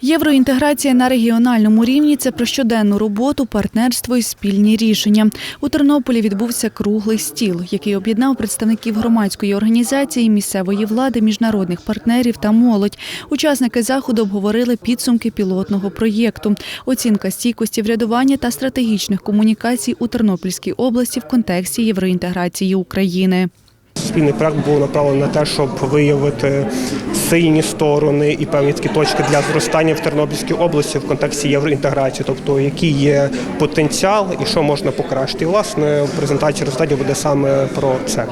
Євроінтеграція на регіональному рівні це про щоденну роботу, партнерство і спільні рішення. У Тернополі відбувся круглий стіл, який об'єднав представників громадської організації, місцевої влади, міжнародних партнерів та молодь. Учасники заходу обговорили підсумки пілотного проєкту, оцінка стійкості врядування та стратегічних комунікацій у Тернопільській області в контексті євроінтеграції України. Спільний проект був направлений на те, щоб виявити сильні сторони і певні такі точки для зростання в Тернопільській області в контексті євроінтеграції, тобто який є потенціал і що можна покращити. І власне презентація результатів буде саме про це.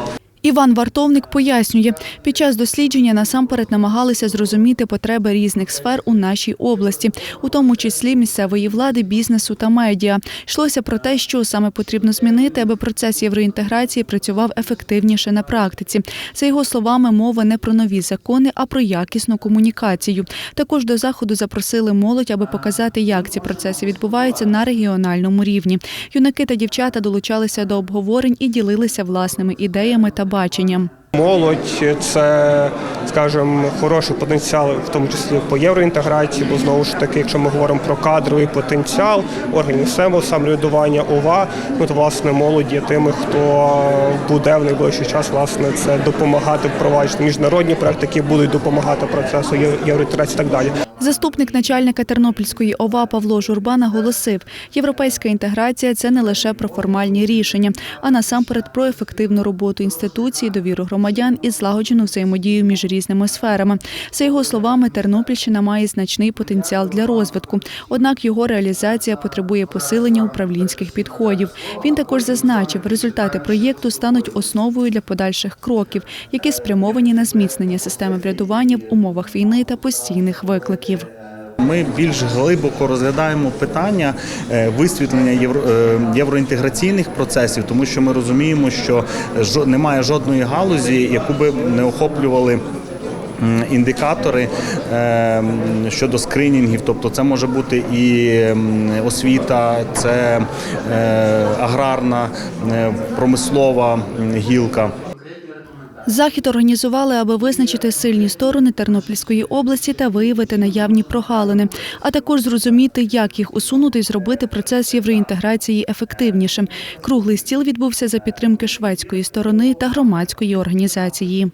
Іван Вартовник пояснює, під час дослідження насамперед намагалися зрозуміти потреби різних сфер у нашій області, у тому числі місцевої влади, бізнесу та медіа. Йшлося про те, що саме потрібно змінити, аби процес євроінтеграції працював ефективніше на практиці. За його словами, мова не про нові закони, а про якісну комунікацію. Також до заходу запросили молодь, аби показати, як ці процеси відбуваються на регіональному рівні. Юнаки та дівчата долучалися до обговорень і ділилися власними ідеями та баченням. Молодь це, скажімо, хороший потенціал, в тому числі по євроінтеграції, бо знову ж таки, якщо ми говоримо про кадровий потенціал органів самоврядування ОВА, ну то власне молодь є тими, хто буде в найближчий час власне це допомагати впроваджувати міжнародні проекти, які будуть допомагати процесу євроінтеграції і так далі. Заступник начальника Тернопільської ОВА Павло Журба наголосив, європейська інтеграція це не лише про формальні рішення, а насамперед про ефективну роботу інституцій, довіру громадян і злагоджену взаємодію між різними сферами. За його словами, Тернопільщина має значний потенціал для розвитку, однак його реалізація потребує посилення управлінських підходів. Він також зазначив, результати проєкту стануть основою для подальших кроків, які спрямовані на зміцнення системи врядування в умовах війни та постійних викликів. Ми більш глибоко розглядаємо питання е, висвітлення е, євроінтеграційних процесів, тому що ми розуміємо, що немає жодної галузі, яку би не охоплювали. Індикатори е, щодо скринінгів, тобто це може бути і освіта, це е, аграрна, промислова гілка. Захід організували, аби визначити сильні сторони Тернопільської області та виявити наявні прогалини, а також зрозуміти, як їх усунути і зробити процес євроінтеграції ефективнішим. Круглий стіл відбувся за підтримки шведської сторони та громадської організації.